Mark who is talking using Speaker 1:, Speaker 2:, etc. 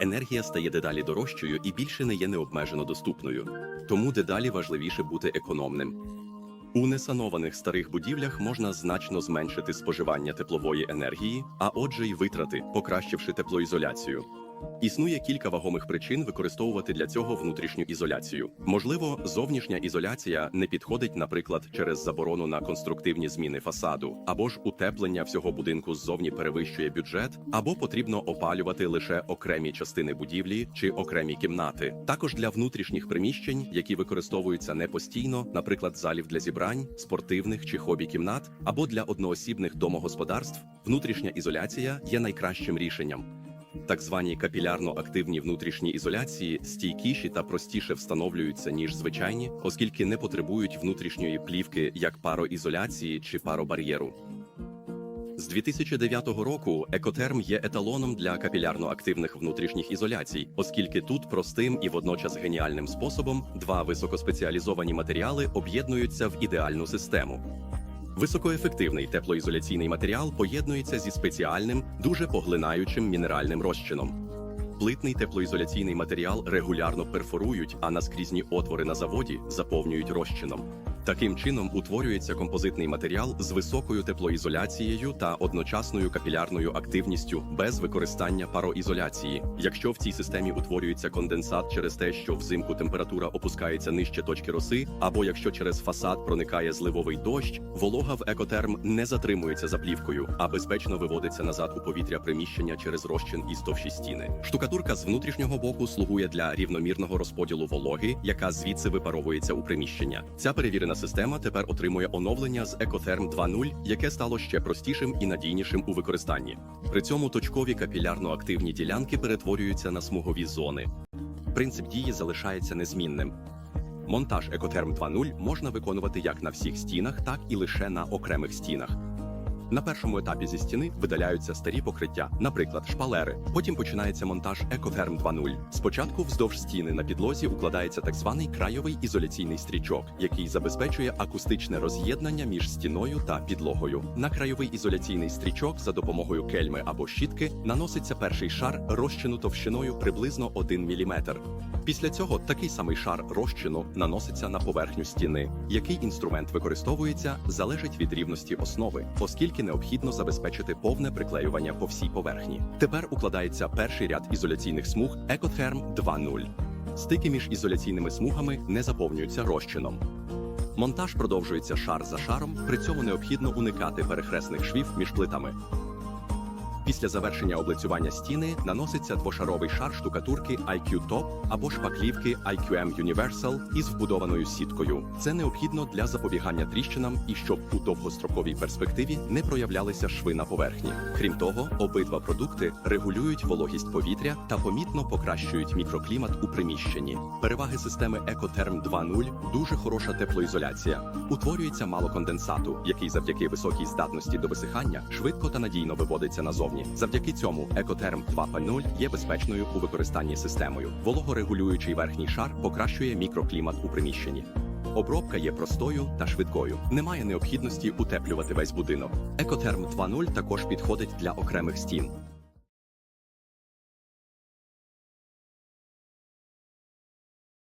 Speaker 1: Енергія стає дедалі дорожчою і більше не є необмежено доступною, тому дедалі важливіше бути економним. У несанованих старих будівлях можна значно зменшити споживання теплової енергії, а отже, й витрати, покращивши теплоізоляцію. Існує кілька вагомих причин використовувати для цього внутрішню ізоляцію. Можливо, зовнішня ізоляція не підходить, наприклад, через заборону на конструктивні зміни фасаду, або ж утеплення всього будинку ззовні перевищує бюджет, або потрібно опалювати лише окремі частини будівлі чи окремі кімнати. Також для внутрішніх приміщень, які використовуються не постійно, наприклад, залів для зібрань, спортивних чи хобі кімнат, або для одноосібних домогосподарств, внутрішня ізоляція є найкращим рішенням. Так звані капілярно-активні внутрішні ізоляції стійкіші та простіше встановлюються ніж звичайні, оскільки не потребують внутрішньої плівки як пароізоляції чи паробар'єру. З 2009 року екотерм є еталоном для капілярно-активних внутрішніх ізоляцій, оскільки тут простим і водночас геніальним способом два високоспеціалізовані матеріали об'єднуються в ідеальну систему. Високоефективний теплоізоляційний матеріал поєднується зі спеціальним, дуже поглинаючим мінеральним розчином. Плитний теплоізоляційний матеріал регулярно перфорують, а наскрізні отвори на заводі заповнюють розчином. Таким чином утворюється композитний матеріал з високою теплоізоляцією та одночасною капілярною активністю без використання пароізоляції. Якщо в цій системі утворюється конденсат через те, що взимку температура опускається нижче точки роси, або якщо через фасад проникає зливовий дощ, волога в екотерм не затримується за плівкою, а безпечно виводиться назад у повітря приміщення через розчин із товщі стіни. Штукатурка з внутрішнього боку слугує для рівномірного розподілу вологи, яка звідси випаровується у приміщення. Ця перевірена система тепер отримує оновлення з Ecotherm 2.0, яке стало ще простішим і надійнішим у використанні. При цьому точкові капілярно-активні ділянки перетворюються на смугові зони. Принцип дії залишається незмінним. Монтаж Екотерм 2.0 можна виконувати як на всіх стінах, так і лише на окремих стінах. На першому етапі зі стіни видаляються старі покриття, наприклад, шпалери. Потім починається монтаж Ecotherm 2.0. Спочатку вздовж стіни на підлозі укладається так званий крайовий ізоляційний стрічок, який забезпечує акустичне роз'єднання між стіною та підлогою. На крайовий ізоляційний стрічок за допомогою кельми або щітки наноситься перший шар розчину товщиною приблизно 1 мм. Після цього такий самий шар розчину наноситься на поверхню стіни. Який інструмент використовується, залежить від рівності основи, оскільки необхідно забезпечити повне приклеювання по всій поверхні. Тепер укладається перший ряд ізоляційних смуг Екотерм 2.0. Стики між ізоляційними смугами не заповнюються розчином. Монтаж продовжується шар за шаром, при цьому необхідно уникати перехресних швів між плитами. Після завершення облицювання стіни наноситься двошаровий шар штукатурки IQ Top або шпаклівки IQM Universal із вбудованою сіткою. Це необхідно для запобігання тріщинам і щоб у довгостроковій перспективі не проявлялися шви на поверхні. Крім того, обидва продукти регулюють вологість повітря та помітно покращують мікроклімат у приміщенні. Переваги системи Ecotherm 2.0 дуже хороша теплоізоляція. Утворюється мало конденсату, який завдяки високій здатності до висихання швидко та надійно виводиться назовні. Завдяки цьому екотерм 2.0 є безпечною у використанні системою. Вологорегулюючий верхній шар покращує мікроклімат у приміщенні. Обробка є простою та швидкою. Немає необхідності утеплювати весь будинок. Екотерм 2.0 також підходить для окремих стін.